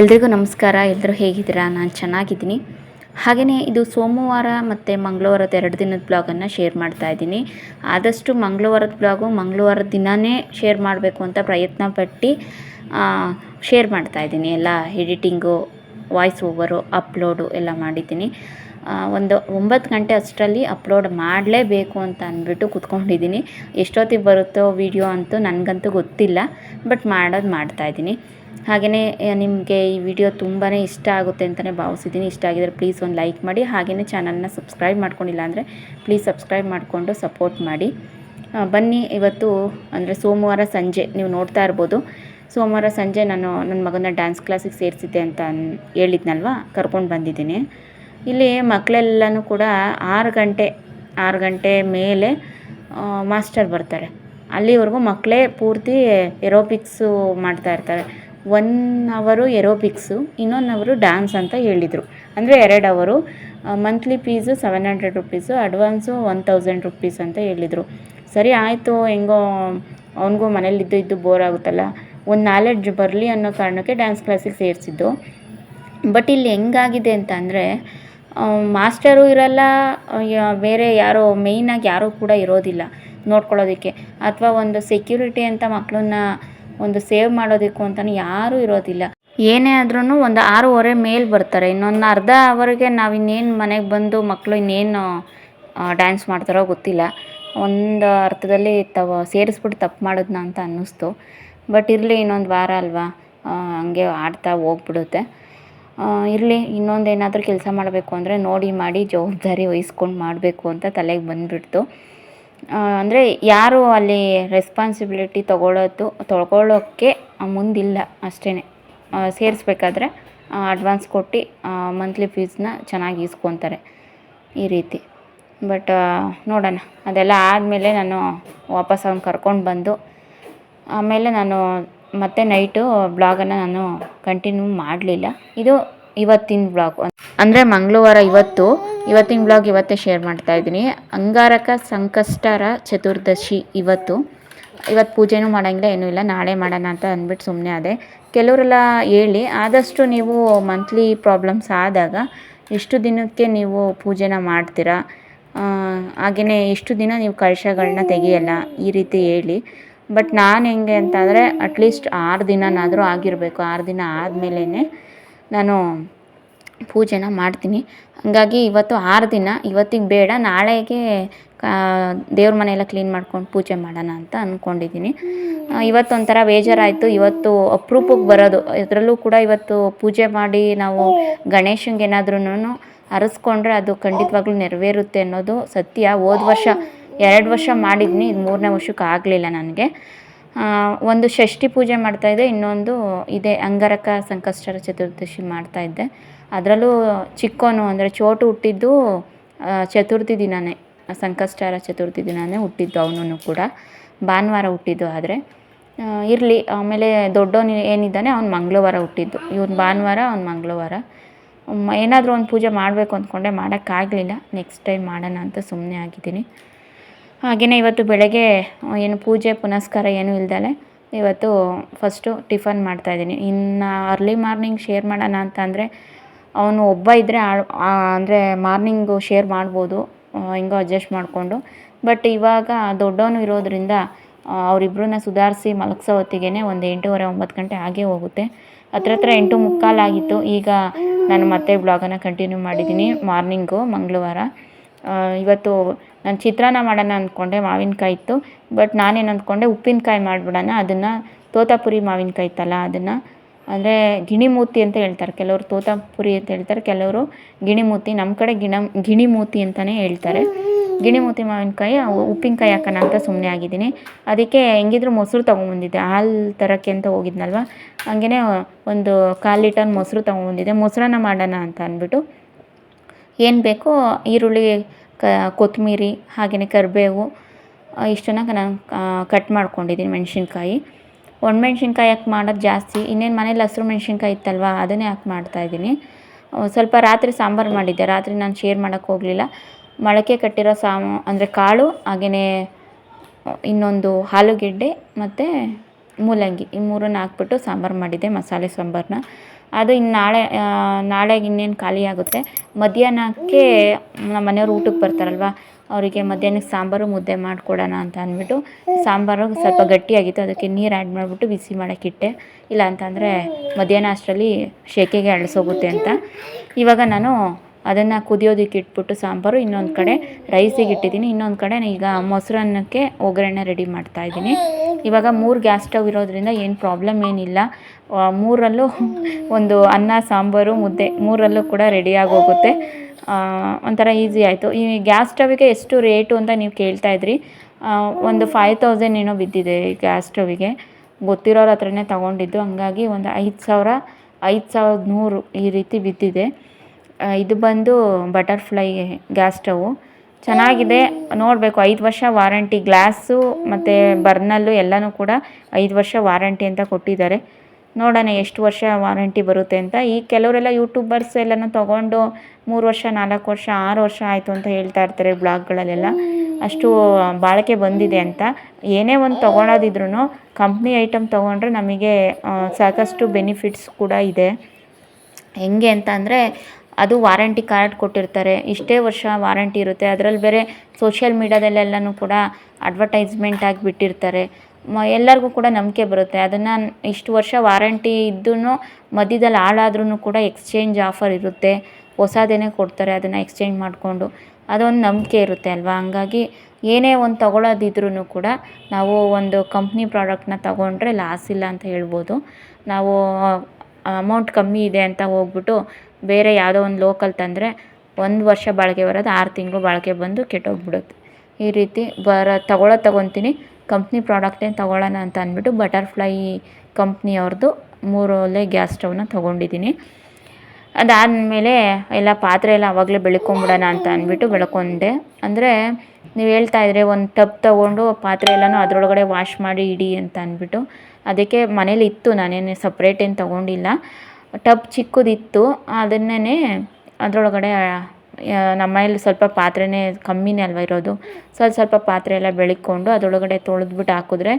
ಎಲ್ರಿಗೂ ನಮಸ್ಕಾರ. ಎಲ್ಲರೂ ಹೇಗಿದ್ದೀರಾ? ನಾನು ಚೆನ್ನಾಗಿದ್ದೀನಿ. ಹಾಗೆಯೇ ಇದು ಸೋಮವಾರ ಮತ್ತು ಮಂಗಳವಾರದ ಎರಡು ದಿನದ ಬ್ಲಾಗನ್ನು ಶೇರ್ ಮಾಡ್ತಾ ಇದ್ದೀನಿ. ಆದಷ್ಟು ಮಂಗಳವಾರದ ಬ್ಲಾಗು ಮಂಗಳವಾರದ ದಿನವೇ ಶೇರ್ ಮಾಡಬೇಕು ಅಂತ ಪ್ರಯತ್ನ ಪಟ್ಟು ಶೇರ್ ಮಾಡ್ತಾ ಇದ್ದೀನಿ. ಎಲ್ಲ ಎಡಿಟಿಂಗು, ವಾಯ್ಸ್ ಓವರು, ಅಪ್ಲೋಡು ಎಲ್ಲ ಮಾಡಿದ್ದೀನಿ. ಒಂದು ಒಂಬತ್ತು ಗಂಟೆ ಅಷ್ಟರಲ್ಲಿ ಅಪ್ಲೋಡ್ ಮಾಡಲೇಬೇಕು ಅಂತ ಅಂದ್ಬಿಟ್ಟು ಕೂತ್ಕೊಂಡಿದ್ದೀನಿ. ಎಷ್ಟೊತ್ತಿಗೆ ಬರುತ್ತೋ ವಿಡಿಯೋ ಅಂತೂ ನನಗಂತೂ ಗೊತ್ತಿಲ್ಲ, ಬಟ್ ಮಾಡೋದು ಮಾಡ್ತಾಯಿದ್ದೀನಿ ಹಾಗೆಯೇ ನಿಮಗೆ ಈ ವಿಡಿಯೋ ತುಂಬಾ ಇಷ್ಟ ಆಗುತ್ತೆ ಅಂತಲೇ ಭಾವಿಸಿದ್ದೀನಿ. ಇಷ್ಟ ಆಗಿದ್ರೆ ಪ್ಲೀಸ್ ಒಂದು ಲೈಕ್ ಮಾಡಿ. ಹಾಗೆಯೇ ಚಾನಲ್ನ ಸಬ್ಸ್ಕ್ರೈಬ್ ಮಾಡ್ಕೊಂಡಿಲ್ಲ ಅಂದರೆ ಪ್ಲೀಸ್ ಸಬ್ಸ್ಕ್ರೈಬ್ ಮಾಡಿಕೊಂಡು ಸಪೋರ್ಟ್ ಮಾಡಿ. ಬನ್ನಿ ಇವತ್ತು, ಅಂದರೆ ಸೋಮವಾರ ಸಂಜೆ, ನೀವು ನೋಡ್ತಾ ಇರ್ಬೋದು. ಸೋಮವಾರ ಸಂಜೆ ನಾನು ನನ್ನ ಮಗನ ಡ್ಯಾನ್ಸ್ ಕ್ಲಾಸಿಗೆ ಸೇರಿಸಿದ್ದೆ ಅಂತ ಹೇಳಿದ್ನಲ್ವ? ಕರ್ಕೊಂಡು ಬಂದಿದ್ದೀನಿ. ಇಲ್ಲಿ ಮಕ್ಕಳೆಲ್ಲನೂ ಕೂಡ ಆರು ಗಂಟೆ ಆರು ಗಂಟೆ ಮೇಲೆ ಮಾಸ್ಟರ್ ಬರ್ತಾರೆ. ಅಲ್ಲಿವರೆಗೂ ಮಕ್ಕಳೇ ಪೂರ್ತಿ ಎರೋಬಿಕ್ಸು ಮಾಡ್ತಾ ಇರ್ತಾರೆ. ಒನ್ ಅವರು ಎರೋಬಿಕ್ಸು ಇನ್ನೊಂದು ಅವರು ಡ್ಯಾನ್ಸ್ ಅಂತ ಹೇಳಿದರು. ಅಂದರೆ ಎರಡು ಅವರು monthly fees seven hundred rupees advance one thousand rupees ಅಂತ ಹೇಳಿದರು. ಸರಿ, ಆಯಿತು, ಹೆಂಗೋ, ಅವನಿಗೂ ಮನೇಲಿದ್ದು ಇದ್ದು ಬೋರ್ ಆಗುತ್ತಲ್ಲ. ಒಂದು ನಾಲೆಡ್ಜ್ ಬರಲಿ ಅನ್ನೋ ಕಾರಣಕ್ಕೆ ಡ್ಯಾನ್ಸ್ ಕ್ಲಾಸಿಗೆ ಸೇರಿಸಿದ್ದು. ಬಟ್ ಇಲ್ಲಿ ಹೆಂಗಾಗಿದೆ ಅಂತ ಅಂದರೆ ಮಾಸ್ಟರು ಇರಲ್ಲ ಬೇರೆ ಯಾರೋ ಮೇಯ್ನಾಗಿ ಯಾರೂ ಕೂಡ ಇರೋದಿಲ್ಲ ನೋಡ್ಕೊಳ್ಳೋದಕ್ಕೆ. ಅಥವಾ ಒಂದು ಸೆಕ್ಯೂರಿಟಿ ಅಂತ ಮಕ್ಕಳನ್ನ ಒಂದು ಸೇವ್ ಮಾಡೋದಕ್ಕೂ ಅಂತಲೂ ಯಾರೂ ಇರೋದಿಲ್ಲ. ಏನೇ ಆದ್ರೂ ಒಂದು ಆರೂವರೆ ಮೇಲೆ ಬರ್ತಾರೆ. ಇನ್ನೊಂದು ಅರ್ಧ ಅವರಿಗೆ ನಾವು ಇನ್ನೇನು ಮನೆಗೆ ಬಂದು ಮಕ್ಕಳು ಇನ್ನೇನು ಡ್ಯಾನ್ಸ್ ಮಾಡ್ತಾರೋ ಗೊತ್ತಿಲ್ಲ. ಒಂದು ಅರ್ಥದಲ್ಲಿ ತವ, ಸೇರಿಸ್ಬಿಟ್ಟು ತಪ್ಪು ಮಾಡಿದ್ನ ಅಂತ ಅನ್ನಿಸ್ತು. ಬಟ್ ಇರಲಿ, ಇನ್ನೊಂದು ವಾರ ಅಲ್ವಾ? ಹಂಗೆ ಆಡ್ತಾ ಹೋಗ್ಬಿಡುತ್ತೆ. ಇರಲಿ ಇನ್ನೊಂದು ಏನಾದರೂ ಕೆಲಸ ಮಾಡಬೇಕು ಅಂದರೆ ನೋಡಿ ಮಾಡಿ ಜವಾಬ್ದಾರಿ ವಹಿಸ್ಕೊಂಡು ಮಾಡಬೇಕು ಅಂತ ತಲೆಗೆ ಬಂದುಬಿಡ್ತು. ಅಂದರೆ ಯಾರು ಅಲ್ಲಿ ರೆಸ್ಪಾನ್ಸಿಬಿಲಿಟಿ ತೊಗೊಳೋದು ತೊಗೊಳ್ಳೋಕ್ಕೆ ಮುಂದಿಲ್ಲ ಅಷ್ಟೇ ಸೇರಿಸ್ಬೇಕಾದ್ರೆ ಅಡ್ವಾನ್ಸ್ ಕೊಟ್ಟು ಮಂತ್ಲಿ ಫೀಸ್ನ ಚೆನ್ನಾಗಿ ಇಸ್ಕೊತಾರೆ ಈ ರೀತಿ. ಬಟ್ ನೋಡೋಣ. ಅದೆಲ್ಲ ಆದಮೇಲೆ ನಾನು ವಾಪಸ್ ಅವ್ನು ಕರ್ಕೊಂಡು ಬಂದು, ಆಮೇಲೆ ನಾನು ಮತ್ತೆ ನೈಟು ಬ್ಲಾಗನ್ನು ನಾನು ಕಂಟಿನ್ಯೂ ಮಾಡಲಿಲ್ಲ. ಇದು ಇವತ್ತಿನ ಬ್ಲಾಗ್ ಅಂದರೆ ಮಂಗಳವಾರ ಇವತ್ತು, ಇವತ್ತಿನ ಬ್ಲಾಗ್ ಇವತ್ತೇ ಶೇರ್ ಮಾಡ್ತಾ ಇದ್ದೀನಿ. ಅಂಗಾರಕ ಸಂಕಷ್ಟರ ಚತುರ್ದಶಿ ಇವತ್ತು. ಇವತ್ತು ಪೂಜೆನೂ ಮಾಡೋಂಗಿಲ್ಲ, ಏನೂ ಇಲ್ಲ, ನಾಳೆ ಮಾಡೋಣ ಅಂತ ಅಂದ್ಬಿಟ್ಟು ಸುಮ್ಮನೆ ಅದೇ ಕೆಲವರೆಲ್ಲ ಹೇಳಿ, ಆದಷ್ಟು ನೀವು ಮಂತ್ಲಿ ಪ್ರಾಬ್ಲಮ್ಸ್ ಆದಾಗ ಎಷ್ಟು ದಿನಕ್ಕೆ ನೀವು ಪೂಜೆನ ಮಾಡ್ತೀರಾ? ಹಾಗೆಯೇ ಎಷ್ಟು ದಿನ ನೀವು ಕಳಶಗಳನ್ನ ತೆಗಿಯಲ್ಲ, ಈ ರೀತಿ ಹೇಳಿ. ಬಟ್ ನಾನು ಹೆಂಗೆ ಅಂತಂದರೆ ಅಟ್ಲೀಸ್ಟ್ ಆರು ದಿನನಾದರೂ ಆಗಿರಬೇಕು, ಆರು ದಿನ ಆದಮೇಲೇ ನಾನು ಪೂಜೆನ ಮಾಡ್ತೀನಿ. ಹಾಗಾಗಿ ಇವತ್ತು ಆರು ದಿನ, ಇವತ್ತಿಗೆ ಬೇಡ, ನಾಳೆಗೆ ದೇವ್ರ ಮನೆಯೆಲ್ಲ ಕ್ಲೀನ್ ಮಾಡ್ಕೊಂಡು ಪೂಜೆ ಮಾಡೋಣ ಅಂತ ಅಂದ್ಕೊಂಡಿದ್ದೀನಿ ಇವತ್ತು ಒಂಥರ ಬೇಜಾರಾಯಿತು. ಇವತ್ತು ಅಪ್ರೂಪಕ್ಕೆ ಬರೋದು. ಇದರಲ್ಲೂ ಕೂಡ ಇವತ್ತು ಪೂಜೆ ಮಾಡಿ ನಾವು ಗಣೇಶಂಗೆ ಏನಾದ್ರೂ ಅರಸ್ಕೊಂಡ್ರೆ ಅದು ಖಂಡಿತವಾಗ್ಲೂ ನೆರವೇರುತ್ತೆ ಅನ್ನೋದು ಸತ್ಯ. ಹೋದ ವರ್ಷ, ಎರಡು ವರ್ಷ ಮಾಡಿದ್ನಿ. ಇದು ಮೂರನೇ ವರ್ಷಕ್ಕೆ ಆಗಲಿಲ್ಲ ನನಗೆ. ಒಂದು ಷಷ್ಠಿ ಪೂಜೆ ಮಾಡ್ತಾಯಿದ್ದೆ ಇನ್ನೊಂದು ಇದೇ ಅಂಗರಕ ಸಂಕಷ್ಟರ ಚತುರ್ದಶಿ ಮಾಡ್ತಾಯಿದ್ದೆ ಅದರಲ್ಲೂ ಚಿಕ್ಕೋನು ಅಂದರೆ ಚೋಟು ಹುಟ್ಟಿದ್ದು ಚತುರ್ಥಿ ದಿನವೇ ಸಂಕಷ್ಟರ ಚತುರ್ಥಿ ದಿನವೇ ಹುಟ್ಟಿದ್ದು ಅವನು ಕೂಡ. ಭಾನುವಾರ ಹುಟ್ಟಿದ್ದು ಆದರೆ. ಇರಲಿ, ಆಮೇಲೆ ದೊಡ್ಡವನು ಏನಿದ್ದಾನೆ ಅವ್ನು ಮಂಗಳವಾರ ಹುಟ್ಟಿದ್ದು. ಇವನು ಭಾನುವಾರ, ಅವ್ನು ಮಂಗಳವಾರ. ಏನಾದರೂ ಒಂದು ಪೂಜೆ ಮಾಡಬೇಕು ಅಂದ್ಕೊಂಡೆ, ಮಾಡೋಕ್ಕಾಗಲಿಲ್ಲ. ನೆಕ್ಸ್ಟ್ ಟೈಮ್ ಮಾಡೋಣ ಅಂತ ಸುಮ್ಮನೆ ಆಗಿದ್ದೀನಿ. ಹಾಗೆಯೇ ಇವತ್ತು ಬೆಳಗ್ಗೆ ಏನು ಪೂಜೆ, ಪುನಸ್ಕಾರ ಏನೂ ಇಲ್ದಲೆ ಇವತ್ತು ಫಸ್ಟು ಟಿಫನ್ ಮಾಡ್ತಾಯಿದ್ದೀನಿ ಇನ್ನು ಅರ್ಲಿ ಮಾರ್ನಿಂಗ್ ಶೇರ್ ಮಾಡೋಣ ಅಂತ ಅಂದರೆ, ಅವನು ಒಬ್ಬ ಇದ್ದರೆ ಅಂದರೆ ಮಾರ್ನಿಂಗು ಶೇರ್ ಮಾಡ್ಬೋದು ಹಿಂಗೋ ಅಡ್ಜಸ್ಟ್ ಮಾಡಿಕೊಂಡು. ಬಟ್ ಇವಾಗ ದೊಡ್ಡವನು ಇರೋದ್ರಿಂದ ಅವರಿಬ್ಬರನ್ನ ಸುಧಾರಿಸಿ ಮಲಗಿಸೋ ಹೊತ್ತಿಗೆ ಒಂದು ಎಂಟೂವರೆ, ಒಂಬತ್ತು ಗಂಟೆ ಆಗೇ ಹೋಗುತ್ತೆ. ಹತ್ರ ಹತ್ರ ಎಂಟು ಮುಕ್ಕಾಲಾಗಿತ್ತು ಈಗ ನಾನು ಮತ್ತೆ ಬ್ಲಾಗನ್ನು ಕಂಟಿನ್ಯೂ ಮಾಡಿದ್ದೀನಿ. ಮಾರ್ನಿಂಗು ಮಂಗಳವಾರ. ಇವತ್ತು ನಾನು ಚಿತ್ರಾನ್ನ ಮಾಡೋಣ ಅಂದ್ಕೊಂಡೆ ಮಾವಿನಕಾಯಿ ಇತ್ತು. ಬಟ್ ನಾನೇನು ಅಂದ್ಕೊಂಡೆ ಉಪ್ಪಿನಕಾಯಿ ಮಾಡಿಬಿಡೋಣ. ಅದನ್ನು ತೋತಾಪುರಿ ಮಾವಿನಕಾಯಿ ಇತ್ತಲ್ಲ ಅದನ್ನು. ಅಂದರೆ ಗಿಣಿಮೂತಿ ಅಂತ ಹೇಳ್ತಾರೆ. ಕೆಲವರು ತೋತಾಪುರಿ ಅಂತ ಹೇಳ್ತಾರೆ, ಕೆಲವರು ಗಿಣಿಮೂತಿ. ನಮ್ಮ ಕಡೆ ಗಿಣ, ಗಿಣಿಮೂತಿ ಅಂತಲೇ ಹೇಳ್ತಾರೆ. ಗಿಣಿಮೂತಿ ಮಾವಿನಕಾಯಿ ಉಪ್ಪಿನಕಾಯಿ ಹಾಕೋಣ ಅಂತ ಸುಮ್ಮನೆ ಆಗಿದ್ದೀನಿ. ಅದಕ್ಕೆ ಹೆಂಗಿದ್ರು ಮೊಸರು ತೊಗೊಂಬಂದಿದ್ದೆ. ಹಾಲು ತರೋಕ್ಕೆ ಅಂತ ಹೋಗಿದ್ನಲ್ವ? ಹಂಗೇ ಒಂದು ಕಾಲು ಲೀಟರ್ ಮೊಸರು ತೊಗೊಂಬಂದಿದ್ದೆ. ಮೊಸರನ್ನ ಮಾಡೋಣ ಅಂತ ಅಂದ್ಬಿಟ್ಟು. ಏನು ಬೇಕೋ? ಈರುಳ್ಳಿ ಕ ಕೊತ್ತಂಬರಿ ಹಾಗೆಯೇ ಕರಿಬೇವು ಇಷ್ಟನ್ನು ನಾನು ಕಟ್ ಮಾಡ್ಕೊಂಡಿದ್ದೀನಿ ಮೆಣಸಿನ್ಕಾಯಿ. ಒಣಮೆಣ್ಸಿನ್ಕಾಯಿ ಯಾಕೆ ಮಾಡೋದು ಜಾಸ್ತಿ, ಇನ್ನೇನು ಮನೇಲಿ ಹಸಿರು ಮೆಣಸಿನ್ಕಾಯಿ ಇತ್ತಲ್ವ, ಅದನ್ನೇ ಹಾಕಿ ಮಾಡ್ತಾಯಿದ್ದೀನಿ ಸ್ವಲ್ಪ ರಾತ್ರಿ ಸಾಂಬಾರು ಮಾಡಿದ್ದೆ, ರಾತ್ರಿ ನಾನು ಶೇರ್ ಮಾಡೋಕ್ಕೆ ಹೋಗಲಿಲ್ಲ. ಮೊಳಕೆ ಕಟ್ಟಿರೋ ಸಾಮ, ಅಂದರೆ ಕಾಳು ಹಾಗೆಯೇ ಇನ್ನೊಂದು ಆಲೂಗೆಡ್ಡೆ ಮತ್ತು ಮೂಲಂಗಿ, ಈ ಮೂರನ್ನು ಹಾಕ್ಬಿಟ್ಟು ಸಾಂಬಾರು ಮಾಡಿದ್ದೆ, ಮಸಾಲೆ ಸಾಂಬಾರನ್ನ ಅದು ಇನ್ನು ನಾಳೆ ನಾಳೆಗೆ ಇನ್ನೇನು ಖಾಲಿ ಆಗುತ್ತೆ. ಮಧ್ಯಾಹ್ನಕ್ಕೆ ನಮ್ಮ ಮನೆಯವ್ರು ಊಟಕ್ಕೆ ಬರ್ತಾರಲ್ವ, ಅವರಿಗೆ ಮಧ್ಯಾಹ್ನಕ್ಕೆ ಸಾಂಬಾರು ಮುದ್ದೆ ಮಾಡಿಕೊಡೋಣ ಅಂತ ಅಂದ್ಬಿಟ್ಟು, ಸಾಂಬಾರು ಸ್ವಲ್ಪ ಗಟ್ಟಿಯಾಗಿತ್ತು, ಅದಕ್ಕೆ ನೀರು ಆ್ಯಡ್ ಮಾಡಿಬಿಟ್ಟು ಬಿಸಿ ಮಾಡೋಕ್ಕಿಟ್ಟೆ ಇಲ್ಲ ಅಂತಂದರೆ ಮಧ್ಯಾಹ್ನ ಅಷ್ಟರಲ್ಲಿ ಶೇಕೆಗೆ ಅಳಿಸೋಗುತ್ತೆ ಅಂತ. ಇವಾಗ ನಾನು ಅದನ್ನು ಕುದಿಯೋದಕ್ಕೆ ಇಟ್ಬಿಟ್ಟು ಸಾಂಬಾರು, ಇನ್ನೊಂದು ಕಡೆ ರೈಸಿಗೆ ಇಟ್ಟಿದ್ದೀನಿ. ಇನ್ನೊಂದು ಕಡೆ ಈಗ ಮೊಸರನ್ನಕ್ಕೆ ಒಗ್ಗರಣೆ ರೆಡಿ ಮಾಡ್ತಾ ಇದ್ದೀನಿ. ಇವಾಗ ಮೂರು ಗ್ಯಾಸ್ ಸ್ಟವ್ ಇರೋದ್ರಿಂದ ಏನು ಪ್ರಾಬ್ಲಮ್ ಏನಿಲ್ಲ. ಮೂರಲ್ಲೂ ಒಂದು ಅನ್ನ, ಸಾಂಬಾರು, ಮುದ್ದೆ ಮೂರಲ್ಲೂ ಕೂಡ ರೆಡಿಯಾಗಿ ಹೋಗುತ್ತೆ. ಒಂಥರ ಈಸಿ ಆಯಿತು. ಈ ಗ್ಯಾಸ್ ಸ್ಟವಿಗೆ ಎಷ್ಟು ರೇಟು ಅಂತ ನೀವು ಕೇಳ್ತಾ ಇದ್ರಿ? ಒಂದು ಫೈವ್ ತೌಸಂಡ್ ಏನೋ ಬಿದ್ದಿದೆ ಗ್ಯಾಸ್ ಸ್ಟವಿಗೆ ಗೊತ್ತಿರೋರ ಹತ್ರನೇ ತೊಗೊಂಡಿದ್ದು. ಹಂಗಾಗಿ ಒಂದು ಐದು ಸಾವಿರ, ಐದು ಸಾವಿರದ ನೂರು ಈ ರೀತಿ ಬಿದ್ದಿದೆ. ಇದು ಬಂದು ಬಟರ್ಫ್ಲೈ ಗ್ಯಾಸ್ ಸ್ಟವು ಚೆನ್ನಾಗಿದೆ. ನೋಡಬೇಕು, ಐದು ವರ್ಷ ವಾರಂಟಿ ಗ್ಲಾಸು ಮತ್ತು ಬರ್ನಲ್ಲು ಎಲ್ಲನೂ ಕೂಡ ಐದು ವರ್ಷ ವಾರಂಟಿ ಅಂತ ಕೊಟ್ಟಿದ್ದಾರೆ. ನೋಡೋಣ ಎಷ್ಟು ವರ್ಷ ವಾರಂಟಿ ಬರುತ್ತೆ ಅಂತ. ಈ ಕೆಲವರೆಲ್ಲ ಯೂಟ್ಯೂಬರ್ಸ್ ಎಲ್ಲನೂ ತೊಗೊಂಡು ಮೂರು ವರ್ಷ, ನಾಲ್ಕು ವರ್ಷ, ಆರು ವರ್ಷ ಆಯಿತು ಅಂತ ಹೇಳ್ತಾ ಇರ್ತಾರೆ ಬ್ಲಾಗ್ಗಳಲ್ಲೆಲ್ಲ. ಅಷ್ಟು ಬಾಳಿಕೆ ಬಂದಿದೆ ಅಂತ. ಏನೇ ಒಂದು ತೊಗೊಳೋದಿದ್ರು ಕಂಪ್ನಿ ಐಟಮ್ ತೊಗೊಂಡ್ರೆ ನಮಗೆ ಸಾಕಷ್ಟು ಬೆನಿಫಿಟ್ಸ್ ಕೂಡ ಇದೆ. ಹೆಂಗೆ ಅಂತ ಅಂದರೆ ಅದು ವಾರಂಟಿ ಕಾರ್ಡ್ ಕೊಟ್ಟಿರ್ತಾರೆ. ಇಷ್ಟೇ ವರ್ಷ ವಾರಂಟಿ ಇರುತ್ತೆ. ಅದರಲ್ಲಿ ಬೇರೆ ಸೋಷಿಯಲ್ ಮೀಡ್ಯಾದಲ್ಲೆಲ್ಲನೂ ಕೂಡ ಅಡ್ವರ್ಟೈಸ್ಮೆಂಟ್ ಆಗಿ ಬಿಟ್ಟಿರ್ತಾರೆ ಮ, ಎಲ್ಲರಿಗೂ ಕೂಡ ನಂಬಿಕೆ ಬರುತ್ತೆ. ಅದನ್ನು ಇಷ್ಟು ವರ್ಷ ವಾರಂಟಿ ಇದ್ದೂ ಮಧ್ಯದಲ್ಲಿ ಹಾಳಾದ್ರೂ ಕೂಡ ಎಕ್ಸ್ಚೇಂಜ್ ಆಫರ್ ಇರುತ್ತೆ. ಹೊಸದೇನೆ ಕೊಡ್ತಾರೆ ಅದನ್ನು ಎಕ್ಸ್ಚೇಂಜ್ ಮಾಡಿಕೊಂಡು. ಅದೊಂದು ನಂಬಿಕೆ ಇರುತ್ತೆ ಅಲ್ವಾ? ಹಂಗಾಗಿ ಏನೇ ಒಂದು ತೊಗೊಳೋದಿದ್ರೂ ಕೂಡ ನಾವು ಒಂದು ಕಂಪ್ನಿ ಪ್ರಾಡಕ್ಟ್ನ ತೊಗೊಂಡ್ರೆ ಲಾಸ್ ಇಲ್ಲ ಅಂತ ಹೇಳ್ಬೋದು. ನಾವು ಅಮೌಂಟ್ ಕಮ್ಮಿ ಇದೆ ಅಂತ ಹೋಗ್ಬಿಟ್ಟು ಬೇರೆ ಯಾವುದೋ ಒಂದು ಲೋಕಲ್ ತಂದರೆ ಒಂದು ವರ್ಷ ಬಾಳಿಕೆ ಬರೋದು ಆರು ತಿಂಗಳು ಬಾಳಿಕೆ ಬಂದು ಕೆಟ್ಟೋಗ್ಬಿಡುತ್ತೆ. ಈ ರೀತಿ ಬರ, ತೊಗೊಳೋದು ತೊಗೊತೀನಿ. ಕಂಪ್ನಿ ಪ್ರಾಡಕ್ಟೇ ತೊಗೊಳ್ಳೋಣ ಅಂತ ಅಂದ್ಬಿಟ್ಟು ಬಟರ್ಫ್ಲೈ ಕಂಪ್ನಿಯವ್ರದ್ದು ಮೂರು ಒಲೆ ಗ್ಯಾಸ್ ಸ್ಟವ್ನ ತೊಗೊಂಡಿದ್ದೀನಿ. ಅದಾದಮೇಲೆ ಎಲ್ಲ ಪಾತ್ರೆ ಎಲ್ಲ ಆವಾಗಲೇ ಬೆಳ್ಕೊಂಬಿಡೋಣ ಅಂತ ಅಂದ್ಬಿಟ್ಟು ಬೆಳ್ಕೊಂಡೆ. ಅಂದರೆ ನೀವು ಹೇಳ್ತಾ ಇದ್ರೆ ಒಂದು ಟಬ್ ತೊಗೊಂಡು ಪಾತ್ರೆ ಎಲ್ಲನೂ ಅದರೊಳಗಡೆ ವಾಶ್ ಮಾಡಿ ಇಡಿ ಅಂತ ಅಂದ್ಬಿಟ್ಟು. ಅದಕ್ಕೆ ಮನೇಲಿ ಇತ್ತು, ನಾನೇನು ಸಪ್ರೇಟ್ ಏನು ತೊಗೊಂಡಿಲ್ಲ. ಟಬ್ ಚಿಕ್ಕದಿತ್ತು ಅದನ್ನೇ ಅದರೊಳಗಡೆ ನಮ್ಮ ಮೈಲಿ ಸ್ವಲ್ಪ ಪಾತ್ರೆನೇ ಕಮ್ಮಿನೇ ಅಲ್ವ ಇರೋದು? ಸ್ವಲ್ಪ ಸ್ವಲ್ಪ ಪಾತ್ರೆ ಎಲ್ಲ ಬೆಳಿಕೊಂಡು ಅದರೊಳಗಡೆ ತೊಳೆದ್ಬಿಟ್ಟು ಹಾಕಿದ್ರೆ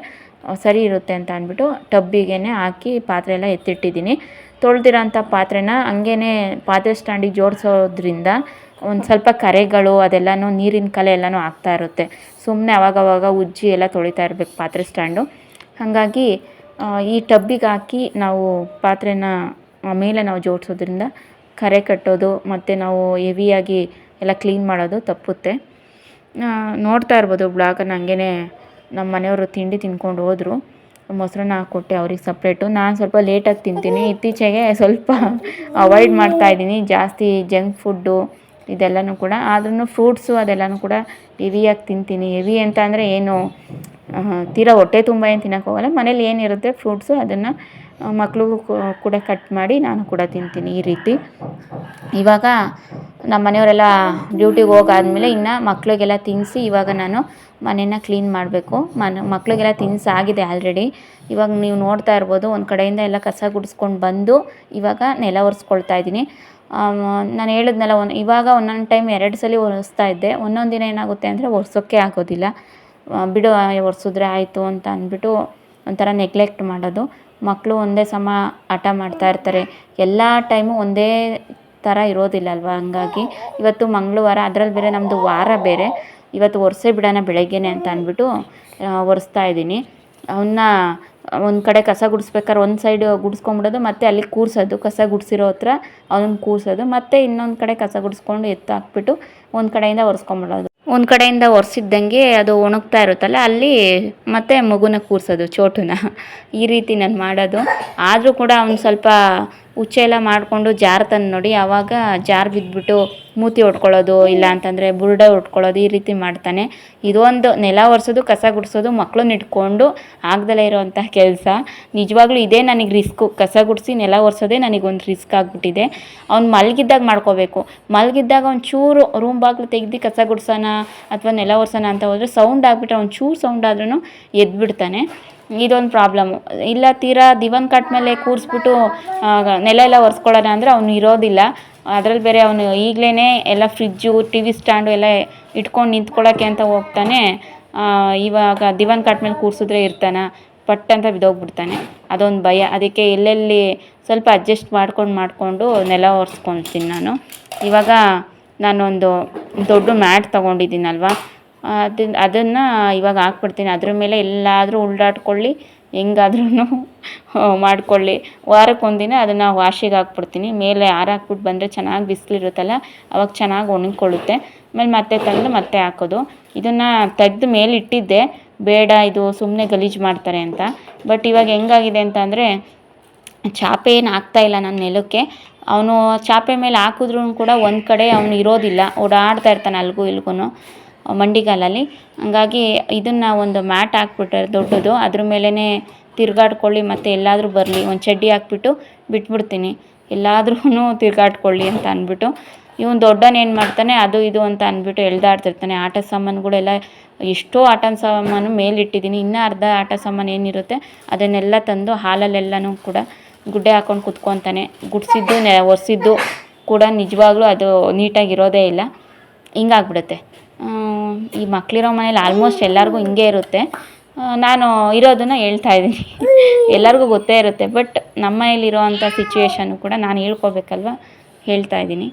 ಸರಿ ಇರುತ್ತೆ ಅಂತ ಅಂದ್ಬಿಟ್ಟು ಟಬ್ಬಿಗೇ ಹಾಕಿ ಪಾತ್ರೆ ಎಲ್ಲ ಎತ್ತಿಟ್ಟಿದ್ದೀನಿ. ತೊಳೆದಿರೋಂಥ ಪಾತ್ರೆನ ಹಂಗೇ ಪಾತ್ರೆ ಸ್ಟ್ಯಾಂಡಿಗೆ ಜೋಡಿಸೋದ್ರಿಂದ ಒಂದು ಸ್ವಲ್ಪ ಕರೆಗಳು ಅದೆಲ್ಲನೂ ನೀರಿನ ಕಲೆ ಎಲ್ಲನೂ ಆಗ್ತಾ ಇರುತ್ತೆ. ಸುಮ್ಮನೆ ಅವಾಗವಾಗ ಉಜ್ಜಿ ಎಲ್ಲ ತೊಳಿತಾ ಇರಬೇಕು ಪಾತ್ರೆ ಸ್ಟ್ಯಾಂಡು. ಹಾಗಾಗಿ ಈ ಟಬ್ಬಿಗೆ ಹಾಕಿ ನಾವು ಪಾತ್ರೆನ ಮೇಲೆ ನಾವು ಜೋಡಿಸೋದ್ರಿಂದ ಕರೆ ಕಟ್ಟೋದು ಮತ್ತು ನಾವು ಹೆವಿಯಾಗಿ ಎಲ್ಲ ಕ್ಲೀನ್ ಮಾಡೋದು ತಪ್ಪುತ್ತೆ. ನೋಡ್ತಾ ಇರ್ಬೋದು ಬ್ಲಾಗನ್ನು ಹಂಗೇ ನಮ್ಮ ಮನೆಯವರು ತಿಂಡಿ ತಿನ್ಕೊಂಡು ಹೋದರು. ಮೊಸರನ್ನ ಹಾಕ್ಕೊಟ್ಟೆ ಅವ್ರಿಗೆ ಸಪ್ರೇಟು ನಾನು ಸ್ವಲ್ಪ ಲೇಟಾಗಿ ತಿಂತೀನಿ. ಇತ್ತೀಚೆಗೆ ಸ್ವಲ್ಪ ಅವಾಯ್ಡ್ ಮಾಡ್ತಾ ಇದ್ದೀನಿ. ಜಾಸ್ತಿ ಜಂಕ್ ಫುಡ್ಡು ಇದೆಲ್ಲನೂ ಕೂಡ. ಆದ್ರೂ ಫ್ರೂಟ್ಸು ಅದೆಲ್ಲನೂ ಕೂಡ ಹೆವಿಯಾಗಿ ತಿಂತೀನಿ. ಹೆವಿ ಅಂತ ಅಂದರೆ ಏನು ತೀರಾ ಹೊಟ್ಟೆ ತುಂಬ ಏನು ತಿನ್ನೋಕ್ಕೋಗಲ್ಲ ಮನೇಲಿ ಏನಿರುತ್ತೆ ಫ್ರೂಟ್ಸು ಅದನ್ನು ಮಕ್ಳಿಗೂ ಕೂಡ ಕಟ್ ಮಾಡಿ ನಾನು ಕೂಡ ತಿಂತೀನಿ ಈ ರೀತಿ. ಇವಾಗ ನಮ್ಮ ಮನೆಯವರೆಲ್ಲ ಡ್ಯೂಟಿಗೆ ಹೋಗಾದ್ಮೇಲೆ ಇನ್ನು ಮಕ್ಕಳಿಗೆಲ್ಲ ತಿನ್ನಿಸಿ ಇವಾಗ ನಾನು ಮನೆಯನ್ನು ಕ್ಲೀನ್ ಮಾಡಬೇಕು. ಮನೆ ಮಕ್ಕಳಿಗೆಲ್ಲ ತಿನ್ನಿಸಾಗಿದೆ ಆಲ್ರೆಡಿ ಇವಾಗ ನೀವು ನೋಡ್ತಾ ಇರ್ಬೋದು ಒಂದು ಕಡೆಯಿಂದ ಎಲ್ಲ ಕಸ ಗುಡಿಸ್ಕೊಂಡು ಬಂದು ಇವಾಗ ನೆಲ ಒರೆಸ್ಕೊಳ್ತಾ ಇದ್ದೀನಿ. ನಾನು ಹೇಳಿದ್ನಲ್ಲ ಒಂದು, ಇವಾಗ ಒಂದೊಂದು ಟೈಮ್ ಎರಡು ಸಲ ಒರೆಸ್ತಾ ಇದ್ದೆ. ಒಂದೊಂದು ದಿನ ಏನಾಗುತ್ತೆ ಅಂದರೆ ಒರೆಸೋಕ್ಕೆ ಆಗೋದಿಲ್ಲ. ಬಿಡು ಒರೆಸಿದ್ರೆ ಆಯಿತು ಅಂತ ಅಂದ್ಬಿಟ್ಟು ಒಂಥರ ನೆಗ್ಲೆಕ್ಟ್ ಮಾಡೋದು. ಮಕ್ಕಳು ಒಂದೇ ಸಮ ಆಟ ಮಾಡ್ತಾ ಇರ್ತಾರೆ. ಎಲ್ಲ ಟೈಮು ಒಂದೇ ಥರ ಇರೋದಿಲ್ಲ ಅಲ್ವಾ ಹಂಗಾಗಿ ಇವತ್ತು ಮಂಗಳವಾರ ಅದ್ರಲ್ಲಿ ಬೇರೆ ನಮ್ಮದು ವಾರ ಬೇರೆ. ಇವತ್ತು ಒರೆಸೇ ಬಿಡೋಣ ಬೆಳಗ್ಗೆನೆ ಅಂತ ಅಂದ್ಬಿಟ್ಟು ಒರೆಸ್ತಾ ಇದ್ದೀನಿ. ಅವನ್ನ ಒಂದು ಕಡೆ ಕಸ ಗುಡಿಸ್ಬೇಕಾದ್ರೆ ಒಂದು ಸೈಡ್ ಗುಡಿಸ್ಕೊಂಡ್ಬಿಡೋದು, ಮತ್ತು ಅಲ್ಲಿ ಕೂರಿಸೋದು. ಕಸ ಗುಡಿಸಿರೋ ಹತ್ರ ಅವನನ್ನ ಕೂರಿಸೋದು, ಮತ್ತು ಇನ್ನೊಂದು ಕಡೆ ಕಸ ಗುಡಿಸ್ಕೊಂಡು ಎತ್ತಾಕ್ಬಿಟ್ಟು ಒಂದು ಕಡೆಯಿಂದ ಒರೆಸ್ಕೊಂಬಿಡೋದು ಒಂದು ಕಡೆಯಿಂದ ಒರೆಸಿದ್ದಂಗೆ ಅದು ಒಣಗ್ತಾ ಇರುತ್ತಲ್ಲ, ಅಲ್ಲಿ ಮತ್ತೆ ಮಗುನ ಕೂರಿಸೋದು, ಚೋಟುನ. ಈ ರೀತಿ ನಾನು ಮಾಡೋದು. ಆದರೂ ಕೂಡ ಅವ್ನು ಸ್ವಲ್ಪ ಉಚ್ಚೆ ಎಲ್ಲ ಮಾಡಿಕೊಂಡು ಜಾರ್ತಾನೆ ನೋಡಿ ಆವಾಗ ಜಾರ್ ಬಿದ್ದುಬಿಟ್ಟು ಮೂತಿ ಹೊಡ್ಕೊಳ್ಳೋದು ಇಲ್ಲ ಅಂತಂದರೆ ಬುರುಡೆ ಹೊಡ್ಕೊಳ್ಳೋದು ಈ ರೀತಿ ಮಾಡ್ತಾನೆ. ಇದೊಂದು ನೆಲ ಒರೆಸೋದು, ಕಸ ಗುಡಿಸೋದು ಮಕ್ಕಳನ್ನ ಇಟ್ಕೊಂಡು ಆಗ್ದಲೇ ಇರೋವಂಥ ಕೆಲಸ. ನಿಜವಾಗ್ಲೂ ಇದೇ ನನಗೆ ರಿಸ್ಕು. ಕಸ ಗುಡಿಸಿ ನೆಲ ಒರೆಸೋದೇ ನನಗೊಂದು ರಿಸ್ಕ್ ಆಗಿಬಿಟ್ಟಿದೆ. ಅವ್ನು ಮಲಗಿದ್ದಾಗ ಮಾಡ್ಕೋಬೇಕು. ಮಲಗಿದ್ದಾಗ ಒಂದು ಚೂರು ರೂಮ್ ಬಾಗಿಲು ತೆಗ್ದು ಕಸ ಗುಡಿಸೋಣ ಅಥವಾ ನೆಲ ಒರೆಸೋಣ ಅಂತ ಹೋದರೆ ಸೌಂಡ್ ಆಗಿಬಿಟ್ರೆ, ಅವ್ನು ಚೂರು ಸೌಂಡ್ ಆದ್ರೂ ಎದ್ಬಿಡ್ತಾನೆ. ಇದೊಂದು ಪ್ರಾಬ್ಲಮ್ಮು ಇಲ್ಲ ತೀರಾ ದಿವನ್ ಕಟ್ ಮೇಲೆ ಕೂರಿಸ್ಬಿಟ್ಟು ನೆಲ ಎಲ್ಲ ಒರೆಸ್ಕೊಳ್ಳೋಣ ಅಂದರೆ ಅವನು ಇರೋದಿಲ್ಲ. ಅದ್ರಲ್ಲಿ ಬೇರೆ ಅವನು ಈಗಲೇ ಎಲ್ಲ ಫ್ರಿಜ್ಜು ಟಿ ವಿ ಸ್ಟ್ಯಾಂಡು ಎಲ್ಲ ಇಟ್ಕೊಂಡು ನಿಂತ್ಕೊಳ್ಳೋಕ್ಕೆ ಅಂತ ಹೋಗ್ತಾನೆ. ಇವಾಗ ದಿವನ್ ಕಾಟ್ ಮೇಲೆ ಕೂರಿಸಿದ್ರೆ ಇರ್ತಾನೆ. ಪಟ್ ಅಂತ ಬಿದ್ದೋಗ್ಬಿಡ್ತಾನೆ. ಅದೊಂದು ಭಯ. ಅದಕ್ಕೆ ಎಲ್ಲೆಲ್ಲಿ ಸ್ವಲ್ಪ ಅಡ್ಜಸ್ಟ್ ಮಾಡ್ಕೊಂಡು ಮಾಡಿಕೊಂಡು ನೆಲ ಒರೆಸ್ಕೊಳ್ತೀನಿ ನಾನು. ಇವಾಗ ನಾನೊಂದು ದೊಡ್ಡ ಮ್ಯಾಟ್ ತೊಗೊಂಡಿದ್ದೀನಲ್ವ? ಅದನ್ನ ಅದನ್ನು ಇವಾಗ ಹಾಕ್ಬಿಡ್ತೀನಿ. ಅದ್ರ ಮೇಲೆ ಎಲ್ಲಾದರೂ ಉಲ್ಡಾಡ್ಕೊಳ್ಳಿ ಹೆಂಗಾದ್ರೂ ಮಾಡ್ಕೊಳ್ಳಿ. ವಾರಕ್ಕೊಂದಿನ ಅದನ್ನು ವಾಶಿಗೆ ಹಾಕ್ಬಿಡ್ತೀನಿ. ಮೇಲೆ ಆರಾಕ್ಬಿಟ್ಟು ಬಂದರೆ ಚೆನ್ನಾಗಿ ಬಿಸಿಲಿರುತ್ತಲ್ಲ, ಅವಾಗ ಚೆನ್ನಾಗಿ ಒಣಗಿಕೊಳ್ಳುತ್ತೆ. ಆಮೇಲೆ ಮತ್ತೆ ತಂದು ಮತ್ತೆ ಹಾಕೋದು. ಇದನ್ನು ತೆಗೆದು ಮೇಲೆ ಇಟ್ಟಿದ್ದೆ ಬೇಡ, ಇದು ಸುಮ್ಮನೆ ಗಲೀಜು ಮಾಡ್ತಾರೆ ಅಂತ. ಬಟ್ ಇವಾಗ ಹೆಂಗಾಗಿದೆ ಅಂತ ಅಂದರೆ ಚಾಪೆ ಏನು ಆಗ್ತಾಯಿಲ್ಲ ನನ್ನ ನೆಲಕ್ಕೆ. ಅವನು ಚಾಪೆ ಮೇಲೆ ಹಾಕಿದ್ರೂ ಕೂಡ ಒಂದು ಕಡೆ ಅವನು ಇರೋದಿಲ್ಲ. ಓಡಾಡ್ತಾ ಇರ್ತಾನೆ ಅಲ್ಗೂ ಇಲ್ಲಿಗೂ ಮಂಡಿಗಾಲಲ್ಲಿ. ಹಂಗಾಗಿ ಇದನ್ನು ಒಂದು ಮ್ಯಾಟ್ ಹಾಕ್ಬಿಟ್ರೆ ದೊಡ್ಡದು. ಅದ್ರ ಮೇಲೇ ತಿರುಗಾಡ್ಕೊಳ್ಳಿ ಮತ್ತು ಎಲ್ಲಾದರೂ ಬರಲಿ. ಒಂದು ಚಡ್ಡಿ ಹಾಕ್ಬಿಟ್ಟು ಬಿಟ್ಬಿಡ್ತೀನಿ. ಎಲ್ಲಾದ್ರೂ ತಿರ್ಗಾಡ್ಕೊಳ್ಳಿ ಅಂತ ಅಂದ್ಬಿಟ್ಟು. ಇವನು ದೊಡ್ಡವನು ಏನು ಮಾಡ್ತಾನೆ, ಅದು ಇದು ಅಂತ ಅಂದ್ಬಿಟ್ಟು ಎಳ್ದಾಡ್ತಿರ್ತಾನೆ. ಆಟ ಸಾಮಾನುಗಳೆಲ್ಲ ಎಷ್ಟೋ ಆಟ ಸಾಮಾನು ಮೇಲಿಟ್ಟಿದ್ದೀನಿ. ಇನ್ನೂ ಅರ್ಧ ಆಟ ಸಾಮಾನು ಏನಿರುತ್ತೆ, ಅದನ್ನೆಲ್ಲ ತಂದು ಹಾಲಲ್ಲೆಲ್ಲನೂ ಕೂಡ ಗುಡ್ಡೆ ಹಾಕ್ಕೊಂಡು ಕುತ್ಕೊತಾನೆ. ಗುಡಿಸಿದ್ದು ಒರೆಸಿದ್ದು ಕೂಡ ನಿಜವಾಗ್ಲೂ ಅದು ನೀಟಾಗಿರೋದೇ ಇಲ್ಲ. ಹಿಂಗಾಗ್ಬಿಡುತ್ತೆ. ಈ ಮಕ್ಕಳಿರೋ ಮನೇಲಿ ಆಲ್ಮೋಸ್ಟ್ ಎಲ್ಲರಿಗೂ ಹಿಂಗೆ ಇರುತ್ತೆ. ನಾನು ಇರೋದನ್ನು ಹೇಳ್ತಾ ಇದ್ದೀನಿ. ಎಲ್ಲರಿಗೂ ಗೊತ್ತೇ ಇರುತ್ತೆ ಬಟ್ ನಮ್ಮ ಮನೇಲಿರೋವಂಥ ಸಿಚುವೇಶನ್ನು ಕೂಡ ನಾನು ಹೇಳ್ಕೊಬೇಕಲ್ವ? ಹೇಳ್ತಾ ಇದ್ದೀನಿ.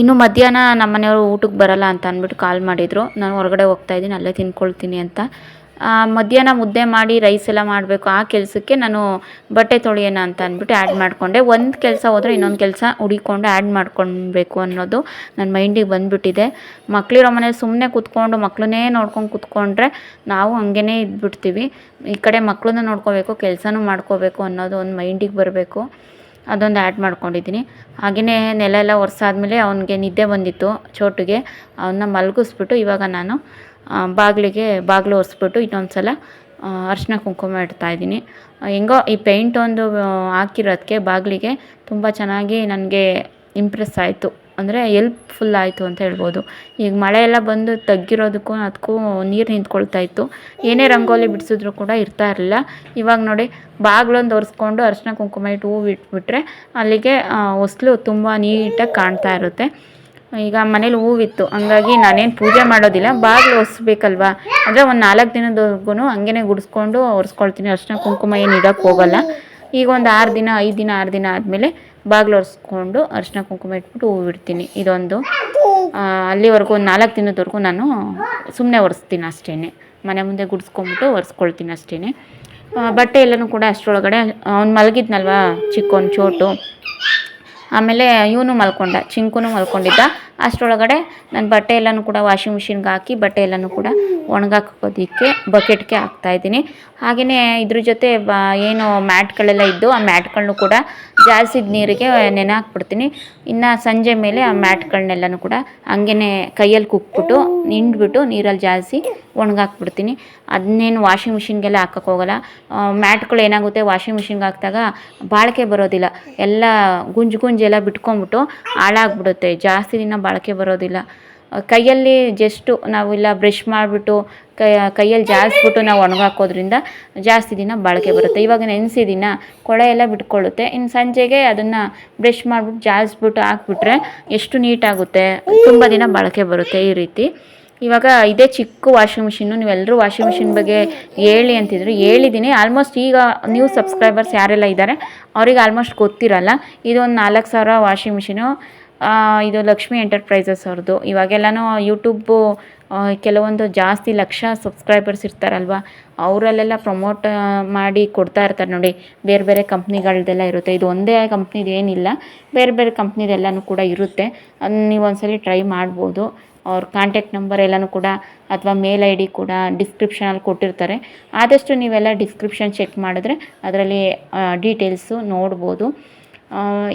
ಇನ್ನು ಮಧ್ಯಾಹ್ನ ನಮ್ಮ ಮನೆಯವರು ಊಟಕ್ಕೆ ಬರಲ್ಲ ಅಂತ ಅಂದ್ಬಿಟ್ಟು ಕಾಲ್ ಮಾಡಿದರು. ನಾನು ಹೊರಗಡೆ ಹೋಗ್ತಾ ಇದ್ದೀನಿ, ಅಲ್ಲೇ ತಿನ್ಕೊಳ್ತೀನಿ ಅಂತ. ಮಧ್ಯಾಹ್ನ ಮುದ್ದೆ ಮಾಡಿ ರೈಸ್ ಎಲ್ಲ ಮಾಡಬೇಕು. ಆ ಕೆಲಸಕ್ಕೆ ನಾನು ಬಟ್ಟೆ ತೊಳೆಯೋಣ ಅಂತ ಅಂದ್ಬಿಟ್ಟು ಆ್ಯಡ್ ಮಾಡಿಕೊಂಡೆ. ಒಂದು ಕೆಲಸ ಹೋದರೆ ಇನ್ನೊಂದು ಕೆಲಸ ಹುಡಿಕೊಂಡು ಆ್ಯಡ್ ಮಾಡ್ಕೊಬೇಕು ಅನ್ನೋದು ನನ್ನ ಮೈಂಡಿಗೆ ಬಂದುಬಿಟ್ಟಿದೆ. ಮಕ್ಕಳಿರೋ ಮನೇಲಿ ಸುಮ್ಮನೆ ಕೂತ್ಕೊಂಡು ಮಕ್ಕಳನ್ನೇ ನೋಡ್ಕೊಂಡು ಕೂತ್ಕೊಂಡ್ರೆ ನಾವು ಹಂಗೇ ಇದ್ಬಿಡ್ತೀವಿ. ಈ ಕಡೆ ಮಕ್ಕಳನ್ನ ನೋಡ್ಕೋಬೇಕು, ಕೆಲಸನೂ ಮಾಡ್ಕೋಬೇಕು ಅನ್ನೋದು ಒಂದು ಮೈಂಡಿಗೆ ಬರಬೇಕು. ಅದೊಂದು ಆ್ಯಡ್ ಮಾಡ್ಕೊಂಡಿದ್ದೀನಿ. ಹಾಗೆಯೇ ನೆಲ ಎಲ್ಲ ಒರೆಸಾದ್ಮೇಲೆ ಅವನಿಗೆ ನಿದ್ದೆ ಬಂದಿತ್ತು ಚೋಟಿಗೆ. ಅವನ್ನ ಮಲಗಿಸ್ಬಿಟ್ಟು ಇವಾಗ ನಾನು ಬಾಗಿಲಿಗೆ ಬಾಗಿಲು ಒರೆಸ್ಬಿಟ್ಟು ಇನ್ನೊಂದು ಸಲ ಅರಿಶಿನ ಕುಂಕುಮ ಇಡ್ತಾಯಿದ್ದೀನಿ ಹೆಂಗೋ ಈ ಪೇಂಟ್ ಒಂದು ಹಾಕಿರೋದಕ್ಕೆ ಬಾಗಿಲಿಗೆ ತುಂಬ ಚೆನ್ನಾಗಿ ನನಗೆ ಇಂಪ್ರೆಸ್ ಆಯಿತು. ಅಂದರೆ ಎಲ್ಪ್ಫುಲ್ ಆಯಿತು ಅಂತ ಹೇಳ್ಬೋದು. ಈಗ ಮಳೆ ಎಲ್ಲ ಬಂದು ತಗ್ಗಿರೋದಕ್ಕೂ ಅದಕ್ಕೂ ನೀರು ನಿಂತ್ಕೊಳ್ತಾ ಇತ್ತು. ಏನೇ ರಂಗೋಲಿ ಬಿಡಿಸಿದ್ರು ಕೂಡ ಇರ್ತಾ ಇರಲಿಲ್ಲ. ಇವಾಗ ನೋಡಿ ಬಾಗಿಲೊಂದು ಒರೆಸ್ಕೊಂಡು ಅರಿಶಿನ ಕುಂಕುಮ ಇಟ್ಟು ಹೂವು ಇಟ್ಬಿಟ್ರೆ ಅಲ್ಲಿಗೆ ಹೊಸಲು ತುಂಬ ನೀಟಾಗಿ ಕಾಣ್ತಾ ಇರುತ್ತೆ. ಈಗ ಮನೇಲಿ ಹೂವಿತ್ತು. ಹಂಗಾಗಿ ನಾನೇನು ಪೂಜೆ ಮಾಡೋದಿಲ್ಲ. ಬಾಗಿಲು ಒರೆಸ್ಬೇಕಲ್ವ? ಅಂದರೆ ಒಂದು ನಾಲ್ಕು ದಿನದವರೆಗೂ ಹಂಗೇ ಗುಡಿಸ್ಕೊಂಡು ಒರೆಸ್ಕೊಳ್ತೀನಿ. ಅರ್ಶಿನ ಕುಂಕುಮ ಏನು ಇಡೋಕ್ಕೆ ಹೋಗಲ್ಲ. ಈಗ ಒಂದು ಆರು ದಿನ, ಐದು ದಿನ, ಆರು ದಿನ ಆದಮೇಲೆ ಬಾಗಿಲು ಒರೆಸ್ಕೊಂಡು ಅರ್ಶಿನ ಕುಂಕುಮ ಇಟ್ಬಿಟ್ಟು ಹೂವು ಇಡ್ತೀನಿ. ಇದೊಂದು. ಅಲ್ಲಿವರೆಗೂ ಒಂದು ನಾಲ್ಕು ದಿನದವರೆಗೂ ನಾನು ಸುಮ್ಮನೆ ಒರೆಸ್ತೀನಿ ಅಷ್ಟೇ ಮನೆ ಮುಂದೆ ಗುಡಿಸ್ಕೊಂಬಿಟ್ಟು ಒರೆಸ್ಕೊಳ್ತೀನಿ ಅಷ್ಟೇ ಬಟ್ಟೆ ಎಲ್ಲನೂ ಕೂಡ ಅಷ್ಟರೊಳಗಡೆ. ಅವ್ನು ಮಲಗಿದ್ನಲ್ವ ಒಂದು ಚೋಟು. ಆಮೇಲೆ ಇವನು ಮಲ್ಕೊಂಡ, ಚಿಂಕುನು ಮಲ್ಕೊಂಡಿದ್ದ. ಅಷ್ಟರೊಳಗಡೆ ನಾನು ಬಟ್ಟೆ ಎಲ್ಲನೂ ಕೂಡ ವಾಷಿಂಗ್ ಮಿಷಿನ್ಗೆ ಹಾಕಿ ಬಟ್ಟೆ ಎಲ್ಲನೂ ಕೂಡ ಒಣಗಾಕೋದಕ್ಕೆ ಬಕೆಟ್ಗೆ ಹಾಕ್ತಾಯಿದ್ದೀನಿ ಹಾಗೆಯೇ ಇದ್ರ ಜೊತೆ ಏನು ಮ್ಯಾಟ್ಗಳೆಲ್ಲ ಇದ್ದು ಆ ಮ್ಯಾಟ್ಗಳನ್ನೂ ಕೂಡ ಜಾಸ್ತಿ ನೀರಿಗೆ ನೆನೆ ಹಾಕ್ಬಿಡ್ತೀನಿ. ಇನ್ನು ಸಂಜೆ ಮೇಲೆ ಆ ಮ್ಯಾಟ್ಗಳನ್ನೆಲ್ಲನೂ ಕೂಡ ಹಂಗೇ ಕೈಯಲ್ಲಿ ಕುಕ್ಬಿಟ್ಟು ಹಿಂಡ್ಬಿಟ್ಟು ನೀರಲ್ಲಿ ಜಾಲಿಸಿ ಒಣಗಾಕ್ಬಿಡ್ತೀನಿ. ಅದನ್ನೇನು ವಾಷಿಂಗ್ ಮಿಷಿನ್ಗೆಲ್ಲ ಹಾಕಕ್ಕೆ ಹೋಗಲ್ಲ. ಮ್ಯಾಟ್ಗಳು ಏನಾಗುತ್ತೆ ವಾಷಿಂಗ್ ಮಿಷಿನ್ಗೆ ಹಾಕಿದಾಗ ಬಾಳಿಕೆ ಬರೋದಿಲ್ಲ. ಎಲ್ಲ ಗುಂಜು ಗುಂಜೆಲ್ಲ ಬಿಟ್ಕೊಂಬಿಟ್ಟು ಹಾಳಾಗ್ಬಿಡುತ್ತೆ. ಜಾಸ್ತಿ ದಿನ ಬಾಳಿಕೆ ಬರೋದಿಲ್ಲ. ಕೈಯಲ್ಲಿ ಜಸ್ಟು ನಾವೆಲ್ಲ ಬ್ರಷ್ ಮಾಡಿಬಿಟ್ಟು, ಕೈ, ಕೈಯಲ್ಲಿ ಜಾಸ್ಬಿಟ್ಟು ನಾವು ಒಣಗಾಕೋದ್ರಿಂದ ಜಾಸ್ತಿ ದಿನ ಬಾಳಿಕೆ ಬರುತ್ತೆ. ಇವಾಗ ನೆನೆಸಿದಿನ ಕೊಳೆ ಎಲ್ಲ ಬಿಟ್ಕೊಳ್ಳುತ್ತೆ. ಇನ್ನು ಸಂಜೆಗೆ ಅದನ್ನು ಬ್ರಷ್ ಮಾಡಿಬಿಟ್ಟು ಜಾಸ್ಬಿಟ್ಟು ಹಾಕ್ಬಿಟ್ರೆ ಎಷ್ಟು ನೀಟಾಗುತ್ತೆ. ತುಂಬ ದಿನ ಬಾಳಿಕೆ ಬರುತ್ತೆ ಈ ರೀತಿ. ಇವಾಗ ಇದೇ ಚಿಕ್ಕ ವಾಷಿಂಗ್ ಮಿಷಿನ್ನು ನೀವೆಲ್ಲರೂ ವಾಷಿಂಗ್ ಮಿಷಿನ್ ಬಗ್ಗೆ ಹೇಳಿ ಅಂತಿದ್ರು. ಹೇಳಿದ್ದೀನಿ ಆಲ್ಮೋಸ್ಟ್ ಈಗ ನ್ಯೂ ಸಬ್ಸ್ಕ್ರೈಬರ್ಸ್ ಯಾರೆಲ್ಲ ಇದ್ದಾರೆ ಅವ್ರಿಗೆ ಆಲ್ಮೋಸ್ಟ್ ಗೊತ್ತಿರಲ್ಲ. ಇದೊಂದು ನಾಲ್ಕು ಸಾವಿರ ವಾಷಿಂಗ್ ಮಿಷಿನು ಇದು ಲಕ್ಷ್ಮಿ ಎಂಟರ್ಪ್ರೈಸಸ್ ಅವ್ರದ್ದು ಇವಾಗೆಲ್ಲನೂ ಯೂಟ್ಯೂಬು ಕೆಲವೊಂದು ಜಾಸ್ತಿ ಲಕ್ಷ ಸಬ್ಸ್ಕ್ರೈಬರ್ಸ್ ಇರ್ತಾರಲ್ವ, ಅವರಲ್ಲೆಲ್ಲ ಪ್ರಮೋಟ್ ಮಾಡಿ ಕೊಡ್ತಾ ಇರ್ತಾರೆ ನೋಡಿ. ಬೇರೆ ಬೇರೆ ಕಂಪ್ನಿಗಳ್ದೆಲ್ಲ ಇರುತ್ತೆ. ಇದು ಒಂದೇ ಕಂಪ್ನಿದು ಏನಿಲ್ಲ. ಬೇರೆ ಬೇರೆ ಕಂಪ್ನಿದೆಲ್ಲನೂ ಕೂಡ ಇರುತ್ತೆ. ನೀವು ಒಂದ್ಸಲಿ ಟ್ರೈ ಮಾಡ್ಬೋದು. ಅವ್ರ ಕಾಂಟ್ಯಾಕ್ಟ್ ನಂಬರ್ ಎಲ್ಲನೂ ಕೂಡ ಅಥವಾ ಮೇಲ್ ಐ ಡಿ ಕೂಡ ಡಿಸ್ಕ್ರಿಪ್ಷನಲ್ಲಿ ಕೊಟ್ಟಿರ್ತಾರೆ. ಆದಷ್ಟು ನೀವೆಲ್ಲ ಡಿಸ್ಕ್ರಿಪ್ಷನ್ ಚೆಕ್ ಮಾಡಿದ್ರೆ ಅದರಲ್ಲಿ ಡೀಟೇಲ್ಸು ನೋಡ್ಬೋದು.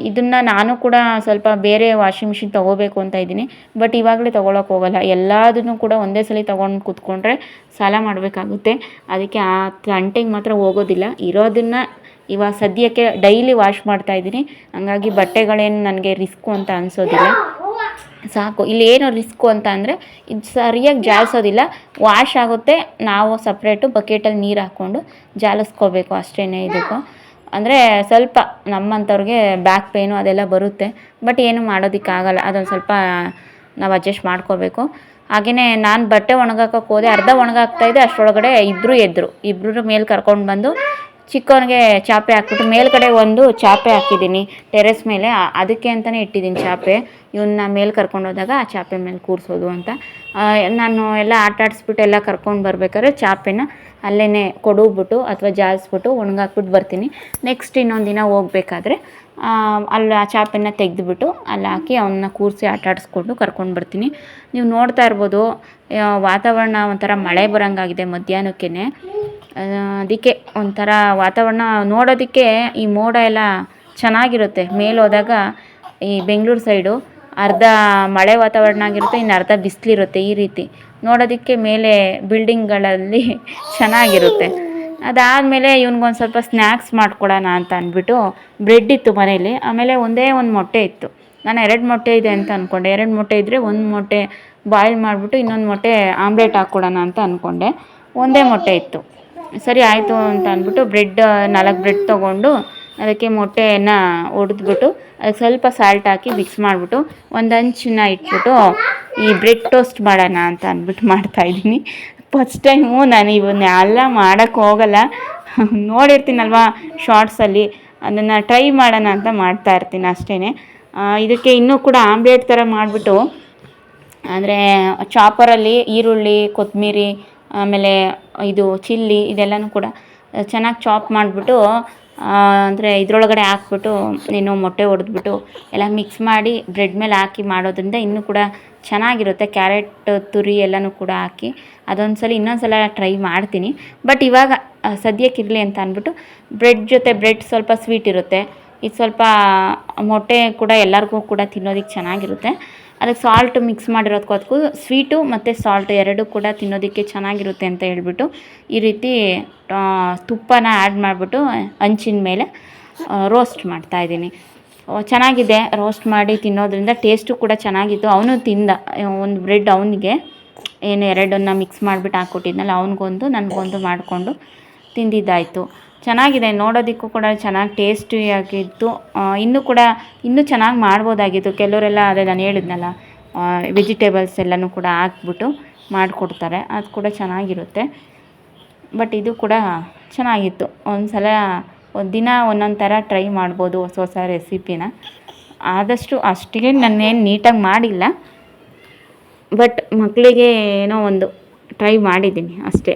ಇದನ್ನು ನಾನು ಕೂಡ ಸ್ವಲ್ಪ ಬೇರೆ ವಾಷಿಂಗ್ ಮಿಷಿನ್ ತೊಗೋಬೇಕು ಅಂತ ಇದ್ದೀನಿ. ಬಟ್ ಇವಾಗಲೇ ತೊಗೊಳಕ್ಕೆ ಹೋಗಲ್ಲ. ಎಲ್ಲದನ್ನು ಕೂಡ ಒಂದೇ ಸಲ ತೊಗೊಂಡು ಕೂತ್ಕೊಂಡ್ರೆ ಸಾಲ ಮಾಡಬೇಕಾಗುತ್ತೆ. ಅದಕ್ಕೆ ಆ ತಂಟೆಗೆ ಮಾತ್ರ ಹೋಗೋದಿಲ್ಲ. ಇರೋದನ್ನು ಇವಾಗ ಸದ್ಯಕ್ಕೆ ಡೈಲಿ ವಾಶ್ ಮಾಡ್ತಾಯಿದ್ದೀನಿ ಹಂಗಾಗಿ ಬಟ್ಟೆಗಳೇನು ನನಗೆ ರಿಸ್ಕು ಅಂತ ಅನಿಸೋದಿಲ್ಲ. ಸಾಕು. ಇಲ್ಲಿ ಏನು ರಿಸ್ಕು ಅಂತ ಅಂದರೆ ಇದು ಸರಿಯಾಗಿ ಜಾಲಿಸೋದಿಲ್ಲ. ವಾಶ್ ಆಗುತ್ತೆ. ನಾವು ಸಪ್ರೇಟು ಬಕೆಟಲ್ಲಿ ನೀರು ಹಾಕ್ಕೊಂಡು ಜಾಲಿಸ್ಕೋಬೇಕು ಅಷ್ಟೇ ಇದಕ್ಕೂ. ಅಂದರೆ ಸ್ವಲ್ಪ ನಮ್ಮಂಥವ್ರಿಗೆ ಬ್ಯಾಕ್ ಪೇನು ಅದೆಲ್ಲ ಬರುತ್ತೆ. ಬಟ್ ಏನು ಮಾಡೋದಕ್ಕಾಗಲ್ಲ. ಅದೊಂದು ಸ್ವಲ್ಪ ನಾವು ಅಡ್ಜಸ್ಟ್ ಮಾಡ್ಕೋಬೇಕು. ಹಾಗೆಯೇ ನಾನು ಬಟ್ಟೆ ಒಣಗಾಕಕ್ಕೆ ಹೋದೆ. ಅರ್ಧ ಒಣಗಾಕ್ತಾ ಇದ್ದೆ ಅಷ್ಟರೊಳಗಡೆ ಇಬ್ಬರು ಎದ್ದರು ಇಬ್ಬರು ಮೇಲೆ ಕರ್ಕೊಂಡು ಬಂದು ಚಿಕ್ಕವನಿಗೆ ಚಾಪೆ ಹಾಕ್ಬಿಟ್ಟು ಮೇಲ್ಗಡೆ ಒಂದು ಚಾಪೆ ಹಾಕಿದ್ದೀನಿ. ಟೆರೆಸ್ ಮೇಲೆ ಅದಕ್ಕೆ ಅಂತಲೇ ಇಟ್ಟಿದ್ದೀನಿ ಚಾಪೆ. ಇವನ್ನ ಮೇಲೆ ಕರ್ಕೊಂಡು ಹೋದಾಗ ಆ ಚಾಪೆ ಮೇಲೆ ಕೂರಿಸೋದು ಅಂತ. ನಾನು ಎಲ್ಲ ಆಟ ಆಡಿಸ್ಬಿಟ್ಟು ಎಲ್ಲ ಕರ್ಕೊಂಡು ಬರ್ಬೇಕಾದ್ರೆ ಚಾಪೆನ ಅಲ್ಲೇ ಕೊಡುಬಿಟ್ಟು ಅಥವಾ ಜಾಲಿಸ್ಬಿಟ್ಟು ಒಣಗಾಕ್ಬಿಟ್ಟು ಬರ್ತೀನಿ. ನೆಕ್ಸ್ಟ್ ಇನ್ನೊಂದು ದಿನ ಹೋಗ್ಬೇಕಾದ್ರೆ ಅಲ್ಲಿ ಆ ಚಾಪೆನ ತೆಗೆದುಬಿಟ್ಟು ಅಲ್ಲಿ ಹಾಕಿ ಅವನ್ನ ಕೂರಿಸಿ ಆಟ ಆಡಿಸ್ಕೊಂಡು ಕರ್ಕೊಂಡು ಬರ್ತೀನಿ. ನೀವು ನೋಡ್ತಾ ಇರ್ಬೋದು ವಾತಾವರಣ ಒಂಥರ ಮಳೆ ಬರೋಂಗಾಗಿದೆ ಮಧ್ಯಾಹ್ನಕ್ಕೇ ಅದಕ್ಕೆ ಒಂಥರ ವಾತಾವರಣ ನೋಡೋದಕ್ಕೆ ಈ ಮೋಡ ಎಲ್ಲ ಚೆನ್ನಾಗಿರುತ್ತೆ. ಮೇಲೆ ಹೋದಾಗ ಈ ಬೆಂಗಳೂರು ಸೈಡು ಅರ್ಧ ಮಳೆ ವಾತಾವರಣ ಆಗಿರುತ್ತೆ, ಇನ್ನು ಅರ್ಧ ಬಿಸಿಲಿರುತ್ತೆ ಈ ರೀತಿ. ನೋಡೋದಕ್ಕೆ ಮೇಲೆ ಬಿಲ್ಡಿಂಗ್ಗಳಲ್ಲಿ ಚೆನ್ನಾಗಿರುತ್ತೆ. ಅದಾದಮೇಲೆ ಇವ್ನಿಗೊಂದು ಸ್ವಲ್ಪ ಸ್ನ್ಯಾಕ್ಸ್ ಮಾಡ್ಕೊಡೋಣ ಅಂತ ಅಂದ್ಬಿಟ್ಟು ಬ್ರೆಡ್ ಇತ್ತು ಮನೇಲಿ, ಆಮೇಲೆ ಒಂದೇ ಒಂದು ಮೊಟ್ಟೆ ಇತ್ತು. ನಾನು ಎರಡು ಮೊಟ್ಟೆ ಇದೆ ಅಂತ ಅಂದ್ಕೊಂಡೆ ಎರಡು ಮೊಟ್ಟೆ ಇದ್ದರೆ ಒಂದು ಮೊಟ್ಟೆ ಬಾಯ್ಲ್ ಮಾಡಿಬಿಟ್ಟು ಇನ್ನೊಂದು ಮೊಟ್ಟೆ ಆಮ್ಲೆಟ್ ಹಾಕ್ಕೊಡೋಣ ಅಂತ ಅಂದ್ಕೊಂಡೆ ಒಂದೇ ಮೊಟ್ಟೆ ಇತ್ತು. ಸರಿ, ಆಯಿತು ಅಂತ ಅಂದ್ಬಿಟ್ಟು ಬ್ರೆಡ್, ನಾಲ್ಕು ಬ್ರೆಡ್ ತೊಗೊಂಡು ಅದಕ್ಕೆ ಮೊಟ್ಟೆಯನ್ನು ಒಡೆದ್ಬಿಟ್ಟು ಅದಕ್ಕೆ ಸ್ವಲ್ಪ ಸಾಲ್ಟ್ ಹಾಕಿ ಮಿಕ್ಸ್ ಮಾಡಿಬಿಟ್ಟು ಒಂದು ಹಂಚನ್ನ ಇಟ್ಬಿಟ್ಟು ಈ ಬ್ರೆಡ್ ಟೋಸ್ಟ್ ಮಾಡೋಣ ಅಂತ ಅಂದ್ಬಿಟ್ಟು ಮಾಡ್ತಾಯಿದ್ದೀನಿ ಫಸ್ಟ್ ಟೈಮು ನಾನು ಇವನ್ನೆಲ್ಲ ಮಾಡೋಕ್ಕೆ ಹೋಗಲ್ಲ. ನೋಡಿರ್ತೀನಲ್ವ ಶಾರ್ಟ್ಸಲ್ಲಿ ಅದನ್ನು ಟ್ರೈ ಮಾಡೋಣ ಅಂತ ಮಾಡ್ತಾ ಇರ್ತೀನಿ ಅಷ್ಟೇ ಇದಕ್ಕೆ ಇನ್ನೂ ಕೂಡ ಆಮ್ಲೇಟ್ ಥರ ಮಾಡಿಬಿಟ್ಟು, ಅಂದರೆ ಚಾಪರಲ್ಲಿ ಈರುಳ್ಳಿ ಕೊತ್ತಂಬರಿ ಆಮೇಲೆ ಇದು ಚಿಲ್ಲಿ ಇದೆಲ್ಲನೂ ಕೂಡ ಚೆನ್ನಾಗಿ ಚಾಪ್ ಮಾಡಿಬಿಟ್ಟು ಅಂದರೆ ಇದರೊಳಗಡೆ ಹಾಕ್ಬಿಟ್ಟು, ನೀನು ಮೊಟ್ಟೆ ಹೊಡೆದ್ಬಿಟ್ಟು ಎಲ್ಲ ಮಿಕ್ಸ್ ಮಾಡಿ ಬ್ರೆಡ್ ಮೇಲೆ ಹಾಕಿ ಮಾಡೋದ್ರಿಂದ ಇನ್ನೂ ಕೂಡ ಚೆನ್ನಾಗಿರುತ್ತೆ. ಕ್ಯಾರೆಟ್ ತುರಿ ಎಲ್ಲನೂ ಕೂಡ ಹಾಕಿ ಅದೊಂದು ಸಲ ಇನ್ನೊಂದು ಸಲ ಟ್ರೈ ಮಾಡ್ತೀನಿ. ಬಟ್ ಇವಾಗ ಸದ್ಯಕ್ಕೆ ಇರಲಿ ಅಂತ ಅಂದ್ಬಿಟ್ಟು ಬ್ರೆಡ್ ಜೊತೆ ಬ್ರೆಡ್ ಸ್ವಲ್ಪ ಸ್ವೀಟ್ ಇರುತ್ತೆ. ಇದು ಸ್ವಲ್ಪ ಮೊಟ್ಟೆ ಕೂಡ ಎಲ್ಲರಿಗೂ ಕೂಡ ತಿನ್ನೋದಕ್ಕೆ ಚೆನ್ನಾಗಿರುತ್ತೆ. ಅದಕ್ಕೆ ಸಾಲ್ಟ್ ಮಿಕ್ಸ್ ಮಾಡಿರೋದಕ್ಕೂ ಸ್ವೀಟು ಮತ್ತು ಸಾಲ್ಟ್ ಎರಡೂ ಕೂಡ ತಿನ್ನೋದಕ್ಕೆ ಚೆನ್ನಾಗಿರುತ್ತೆ ಅಂತ ಹೇಳ್ಬಿಟ್ಟು ಈ ರೀತಿ ತುಪ್ಪನ ಆ್ಯಡ್ ಮಾಡಿಬಿಟ್ಟು ಹಂಚಿನ ಮೇಲೆ ರೋಸ್ಟ್ ಮಾಡ್ತಾಯಿದ್ದೀನಿ ಚೆನ್ನಾಗಿದೆ ರೋಸ್ಟ್ ಮಾಡಿ ತಿನ್ನೋದ್ರಿಂದ ಟೇಸ್ಟು ಕೂಡ ಚೆನ್ನಾಗಿತ್ತು. ಅವನು ತಿಂದ, ಒಂದು ಬ್ರೆಡ್ ಅವನಿಗೆ, ಏನು ಎರಡನ್ನ ಮಿಕ್ಸ್ ಮಾಡಿಬಿಟ್ಟು ಹಾಕ್ಕೊಟ್ಟಿದ್ನಲ್ಲ, ಅವನಿಗೊಂದು, ನನಗೊಂದು ಮಾಡಿಕೊಂಡು ತಿಂದಿದ್ದಾಯಿತು. ಚೆನ್ನಾಗಿದೆ, ನೋಡೋದಕ್ಕೂ ಕೂಡ ಚೆನ್ನಾಗಿ ಟೇಸ್ಟಿಯಾಗಿತ್ತು ಇನ್ನೂ ಕೂಡ ಇನ್ನೂ ಚೆನ್ನಾಗಿ ಮಾಡ್ಬೋದಾಗಿತ್ತು. ಕೆಲವರೆಲ್ಲ ಅದೇ ನಾನು ಹೇಳಿದ್ನಲ್ಲ ವೆಜಿಟೇಬಲ್ಸ್ ಎಲ್ಲನೂ ಕೂಡ ಹಾಕ್ಬಿಟ್ಟು ಮಾಡಿಕೊಡ್ತಾರೆ. ಅದು ಕೂಡ ಚೆನ್ನಾಗಿರುತ್ತೆ. ಬಟ್ ಇದು ಕೂಡ ಚೆನ್ನಾಗಿತ್ತು. ಒಂದು ಸಲ ದಿನ ಒಂದೊಂದು ಥರ ಟ್ರೈ ಮಾಡ್ಬೋದು ಹೊಸ ಹೊಸ ರೆಸಿಪಿನ ಆದಷ್ಟು ಅಷ್ಟಿಗೆ ನಾನೇನು ನೀಟಾಗಿ ಮಾಡಿಲ್ಲ. ಬಟ್ ಮಕ್ಕಳಿಗೆ ಏನೋ ಒಂದು ಟ್ರೈ ಮಾಡಿದ್ದೀನಿ ಅಷ್ಟೇ.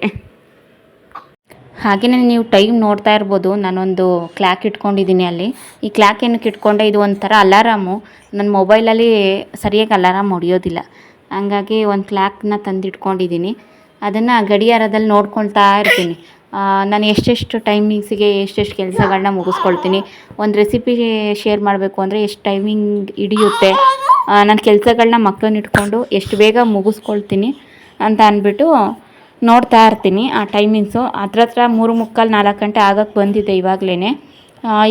ಹಾಗೆಯೇ ನೀವು ಟೈಮ್ ನೋಡ್ತಾ ಇರ್ಬೋದು. ನಾನೊಂದು ಕ್ಲಾಕ್ ಇಟ್ಕೊಂಡಿದ್ದೀನಿ ಅಲ್ಲಿ. ಈ ಕ್ಲಾಕ್ ಏನಕ್ಕೆ ಇಟ್ಕೊಂಡೆ, ಇದು ಒಂಥರ ಅಲಾರಾಮು ನನ್ನ ಮೊಬೈಲಲ್ಲಿ ಸರಿಯಾಗಿ ಅಲಾರಾಮ್ ಹೊಡೆಯೋದಿಲ್ಲ. ಹಂಗಾಗಿ ಒಂದು ಕ್ಲ್ಯಾಕ್ನ ತಂದಿಟ್ಕೊಂಡಿದ್ದೀನಿ. ಅದನ್ನು ಗಡಿಯಾರದಲ್ಲಿ ನೋಡ್ಕೊಳ್ತಾ ಇರ್ತೀನಿ. ನಾನು ಎಷ್ಟೆಷ್ಟು ಟೈಮಿಂಗ್ಸಿಗೆ ಎಷ್ಟೆಷ್ಟು ಕೆಲಸಗಳನ್ನ ಮುಗಿಸ್ಕೊಳ್ತೀನಿ. ಒಂದು ರೆಸಿಪಿ ಶೇರ್ ಮಾಡಬೇಕು ಅಂದರೆ ಎಷ್ಟು ಟೈಮಿಂಗ್ ಹಿಡಿಯುತ್ತೆ. ನನ್ನ ಕೆಲಸಗಳನ್ನ ಮಕ್ಕಳನ್ನ ಇಟ್ಕೊಂಡು ಎಷ್ಟು ಬೇಗ ಮುಗಿಸ್ಕೊಳ್ತೀನಿ ಅಂತ ಅಂದ್ಬಿಟ್ಟು ನೋಡ್ತಾ ಇರ್ತೀನಿ ಆ ಟೈಮಿಂಗ್ಸು ಹತ್ರ ಹತ್ರ ಮೂರು ಮುಕ್ಕಾಲು ನಾಲ್ಕು ಗಂಟೆ ಆಗಕ್ಕೆ ಬಂದಿದೆ ಇವಾಗಲೇ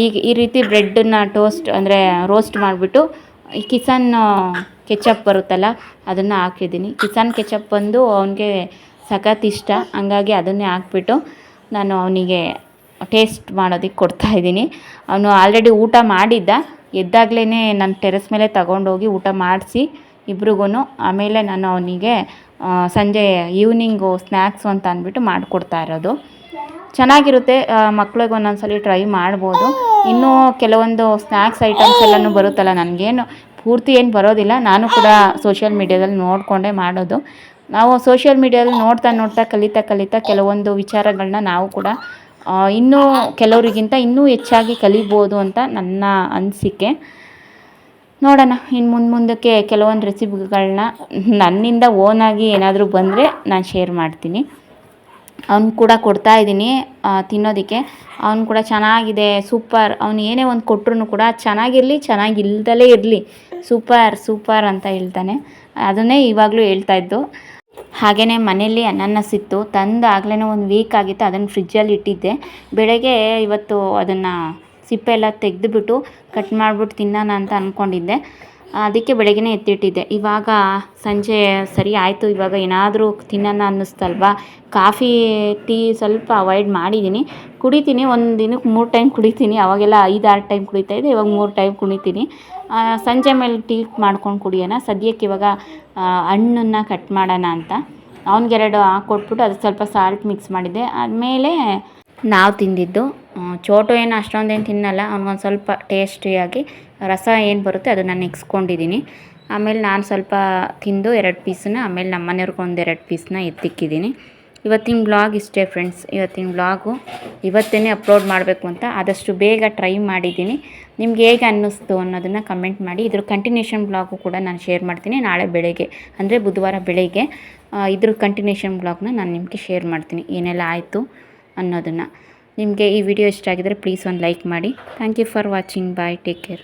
ಈಗ ಈ ರೀತಿ ಬ್ರೆಡ್ಡನ್ನು ಟೋಸ್ಟ್ ಅಂದರೆ ರೋಸ್ಟ್ ಮಾಡಿಬಿಟ್ಟು ಈ ಕಿಸನ್ ಕೆಚಪ್ ಬರುತ್ತಲ್ಲ, ಅದನ್ನು ಹಾಕಿದ್ದೀನಿ. ಕಿಸನ್ ಕೆಚಪ್ ಬಂದು ಅವನಿಗೆ ಸಖತ್ ಇಷ್ಟ. ಹಂಗಾಗಿ ಅದನ್ನೇ ಹಾಕ್ಬಿಟ್ಟು ನಾನು ಅವನಿಗೆ ಟೇಸ್ಟ್ ಮಾಡೋದಕ್ಕೆ ಕೊಡ್ತಾಯಿದ್ದೀನಿ ಅವನು ಆಲ್ರೆಡಿ ಊಟ ಮಾಡಿದ್ದ. ಎದ್ದಾಗಲೇ ನಾನು ಟೆರೆಸ್ ಮೇಲೆ ತಗೊಂಡೋಗಿ ಊಟ ಮಾಡಿಸಿ ಇಬ್ರಿಗೂ ಆಮೇಲೆ ನಾನು ಅವನಿಗೆ ಸಂಜೆ ಈವ್ನಿಂಗು ಸ್ನ್ಯಾಕ್ಸು ಅಂತ ಅಂದ್ಬಿಟ್ಟು ಮಾಡಿಕೊಡ್ತಾ ಇರೋದು. ಚೆನ್ನಾಗಿರುತ್ತೆ ಮಕ್ಳಿಗೆ ಒಂದೊಂದ್ಸಲಿ ಟ್ರೈ ಮಾಡ್ಬೋದು. ಇನ್ನೂ ಕೆಲವೊಂದು ಸ್ನ್ಯಾಕ್ಸ್ ಐಟಮ್ಸ್ ಎಲ್ಲನೂ ಬರುತ್ತಲ್ಲ, ನನಗೇನು ಪೂರ್ತಿ ಏನು ಬರೋದಿಲ್ಲ. ನಾನು ಕೂಡ ಸೋಷಿಯಲ್ ಮೀಡ್ಯಾದಲ್ಲಿ ನೋಡಿಕೊಂಡೇ ಮಾಡೋದು. ನಾವು ಸೋಷಿಯಲ್ ಮೀಡ್ಯಾದಲ್ಲಿ ನೋಡ್ತಾ ನೋಡ್ತಾ, ಕಲಿತಾ ಕಲಿತಾ ಕೆಲವೊಂದು ವಿಚಾರಗಳನ್ನ ನಾವು ಕೂಡ ಇನ್ನೂ ಕೆಲವರಿಗಿಂತ ಇನ್ನೂ ಹೆಚ್ಚಾಗಿ ಕಲಿಬೋದು ಅಂತ ನನ್ನ ಅನಿಸಿಕೆ. ನೋಡೋಣ ಇನ್ನು ಮುಂದೆ ಮುಂದಕ್ಕೆ ಕೆಲವೊಂದು ರೆಸಿಪಿಗಳನ್ನ ನನ್ನಿಂದ ಓನಾಗಿ ಏನಾದರೂ ಬಂದರೆ ನಾನು ಶೇರ್ ಮಾಡ್ತೀನಿ. ಅವ್ನು ಕೂಡ ಕೊಡ್ತಾ ಇದ್ದೀನಿ ತಿನ್ನೋದಕ್ಕೆ. ಅವ್ನು ಕೂಡ ಚೆನ್ನಾಗಿದೆ ಸೂಪರ್ ಅವ್ನು ಏನೇ ಒಂದು ಕೊಟ್ರೂ ಕೂಡ ಚೆನ್ನಾಗಿರಲಿ, ಚೆನ್ನಾಗಿಲ್ದಲೇ ಇರಲಿ. ಸೂಪರ್ ಸೂಪರ್ ಅಂತ ಹೇಳ್ತಾನೆ. ಅದನ್ನೇ ಇವಾಗಲೂ ಹೇಳ್ತಾ ಇದ್ದು. ಹಾಗೆಯೇ ಮನೇಲಿ ಅನಾನಸ್ ಇತ್ತು ತಂದು ಆಗಲೇ ಒಂದು ವೀಕ್ ಆಗಿತ್ತು, ಅದನ್ನು ಫ್ರಿಜ್ಜಲ್ಲಿ ಇಟ್ಟಿದ್ದೆ. ಬೆಳಗ್ಗೆ ಇವತ್ತು ಅದನ್ನು ಸಿಪ್ಪೆ ಎಲ್ಲ ತೆಗೆದುಬಿಟ್ಟು ಕಟ್ ಮಾಡಿಬಿಟ್ಟು ತಿನ್ನೋಣ ಅಂತ ಅಂದ್ಕೊಂಡಿದ್ದೆ ಅದಕ್ಕೆ ಬೆಳಗ್ಗೆ ಎತ್ತಿಟ್ಟಿದ್ದೆ. ಇವಾಗ ಸಂಜೆ ಸರಿ ಆಯಿತು. ಇವಾಗ ಏನಾದರೂ ತಿನ್ನೋಣ ಅನ್ನಿಸ್ತಲ್ವ? ಕಾಫಿ, ಟೀ ಸ್ವಲ್ಪ ಅವಾಯ್ಡ್ ಮಾಡಿದ್ದೀನಿ. ಕುಡಿತೀನಿ. ಒಂದು ದಿನಕ್ಕೆ ಮೂರು ಟೈಮ್ ಕುಡಿತೀನಿ. ಅವಾಗೆಲ್ಲ ಐದು ಆರು ಟೈಮ್ ಕುಡಿತಾ ಇದ್ದೆ. ಇವಾಗ ಮೂರು ಟೈಮ್ ಕುಡಿತೀನಿ ಸಂಜೆ ಮೇಲೆ ಟೀ ಮಾಡ್ಕೊಂಡು ಕುಡಿಯೋಣ. ಸದ್ಯಕ್ಕೆ ಇವಾಗ ಹಣ್ಣನ್ನು ಕಟ್ ಮಾಡೋಣ ಅಂತ. ಅವ್ನಿಗೆರಡು ಹಾಕ್ಕೊಟ್ಬಿಟ್ಟು ಅದು ಸ್ವಲ್ಪ ಸಾಲ್ಟ್ ಮಿಕ್ಸ್ ಮಾಡಿದ್ದೆ. ಆದಮೇಲೆ ನಾವು ತಿಂದಿದ್ದು ಚೋಟು ಏನು ಅಷ್ಟೊಂದೇನು ತಿನ್ನಲ್ಲ. ಅವ್ನಿಗೊಂದು ಸ್ವಲ್ಪ ಟೇಸ್ಟಿಯಾಗಿ ರಸ ಏನು ಬರುತ್ತೆ ಅದನ್ನು ನೆಕ್ಸ್ಕೊಂಡಿದ್ದೀನಿ ಆಮೇಲೆ ನಾನು ಸ್ವಲ್ಪ ತಿಂದು ಎರಡು ಪೀಸನ್ನ ಆಮೇಲೆ ನಮ್ಮ ಮನೆಯವ್ರಿಗೆ ಒಂದು ಎರಡು ಪೀಸನ್ನ ಎತ್ತಿಕ್ಕಿದ್ದೀನಿ ಇವತ್ತಿನ ಬ್ಲಾಗ್ ಇಷ್ಟೇ ಫ್ರೆಂಡ್ಸ್ ಇವತ್ತಿನ ಬ್ಲಾಗು ಇವತ್ತೇ ಅಪ್ಲೋಡ್ ಮಾಡಬೇಕು ಅಂತ ಆದಷ್ಟು ಬೇಗ ಟ್ರೈ ಮಾಡಿದ್ದೀನಿ ನಿಮ್ಗೆ ಹೇಗೆ ಅನ್ನಿಸ್ತು ಅನ್ನೋದನ್ನು ಕಮೆಂಟ್ ಮಾಡಿ. ಇದ್ರ ಕಂಟಿನ್ಯೂಷನ್ ಬ್ಲಾಗು ಕೂಡ ನಾನು ಶೇರ್ ಮಾಡ್ತೀನಿ. ನಾಳೆ ಬೆಳಗ್ಗೆ, ಅಂದರೆ ಬುಧವಾರ ಬೆಳಗ್ಗೆ ಇದ್ರ ಕಂಟಿನ್ಯೂಷನ್ ಬ್ಲಾಗ್ನ ನಾನು ನಿಮಗೆ ಶೇರ್ ಮಾಡ್ತೀನಿ. ಏನೆಲ್ಲ ಆಯಿತು ಅನ್ನೋದನ್ನು. ನಿಮಗೆ ಈ ವಿಡಿಯೋ ಇಷ್ಟ ಆಗಿದರೆ ಪ್ಲೀಸ್ ಒಂದು ಲೈಕ್ ಮಾಡಿ. Thank you for watching. Bye. Take care.